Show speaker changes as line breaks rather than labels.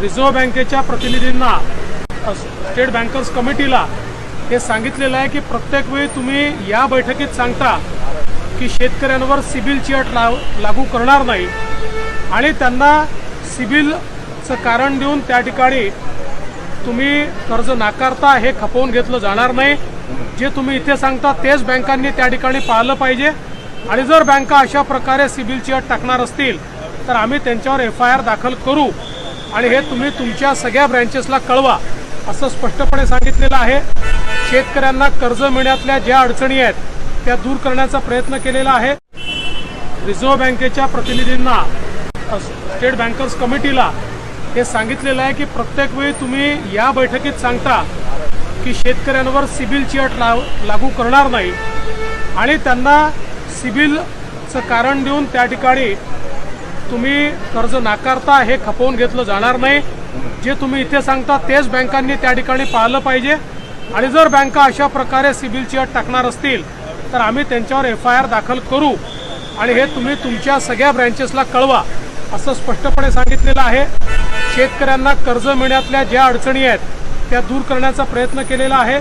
Reserve बँकेच्या प्रतिनिधींना state bankers कमिटीला हे सांगितलेलं आहे की प्रत्येक वेळी तुम्ही या बैठकीत सांगता की शेतकऱ्यांवर सिबिलची अट लाव लागू करणार नाही आणि त्यांना सिबिलचं कारण देऊन त्या ठिकाणी तुम्ही कर्ज नाकारता हे खपवून घेतलं जाणार नाही. जे तुम्ही इथे सांगता तेच बँकांनी त्या ठिकाणी पाहिलं पाहिजे. आणि जर बँका अशा प्रकारे सिबिलची अट टाकणार असतील तर आम्ही त्यांच्यावर एफ आय आर दाखल करू. आणि हे तुम्ही तुमच्या सगळ्या ब्रँचेसला कळवा असं स्पष्टपणे सांगितलेलं आहे. शेतकऱ्यांना कर्ज मिळण्यातल्या ज्या अडचणी आहेत त्या दूर करण्याचा प्रयत्न केलेला आहे. रिझर्व्ह बँकेच्या प्रतिनिधींना स्टेट बँकर्स कमिटीला हे सांगितलेलं आहे की प्रत्येक वेळी तुम्ही या बैठकीत सांगता की शेतकऱ्यांवर सिबिलची अट ला लागू करणार नाही. आणि त्यांना सिबिलचं कारण देऊन त्या ठिकाणी तुम्ही कर्ज नाकारता हे खपवून घेतलं जाणार नाही. जे तुम्ही इथे सांगता तेच बँकांनी त्या ठिकाणी पाहिलं पाहिजे. आणि जर बँका अशा प्रकारे सिबिलची अट टाकणार असतील तर आम्ही त्यांच्यावर एफ आय आर दाखल करू. आणि हे तुम्ही तुमच्या सगळ्या ब्रँचेसला कळवा असं स्पष्टपणे सांगितलेलं आहे. शेतकऱ्यांना कर्ज मिळण्यातल्या ज्या अडचणी आहेत त्या दूर करण्याचा प्रयत्न केलेला आहे.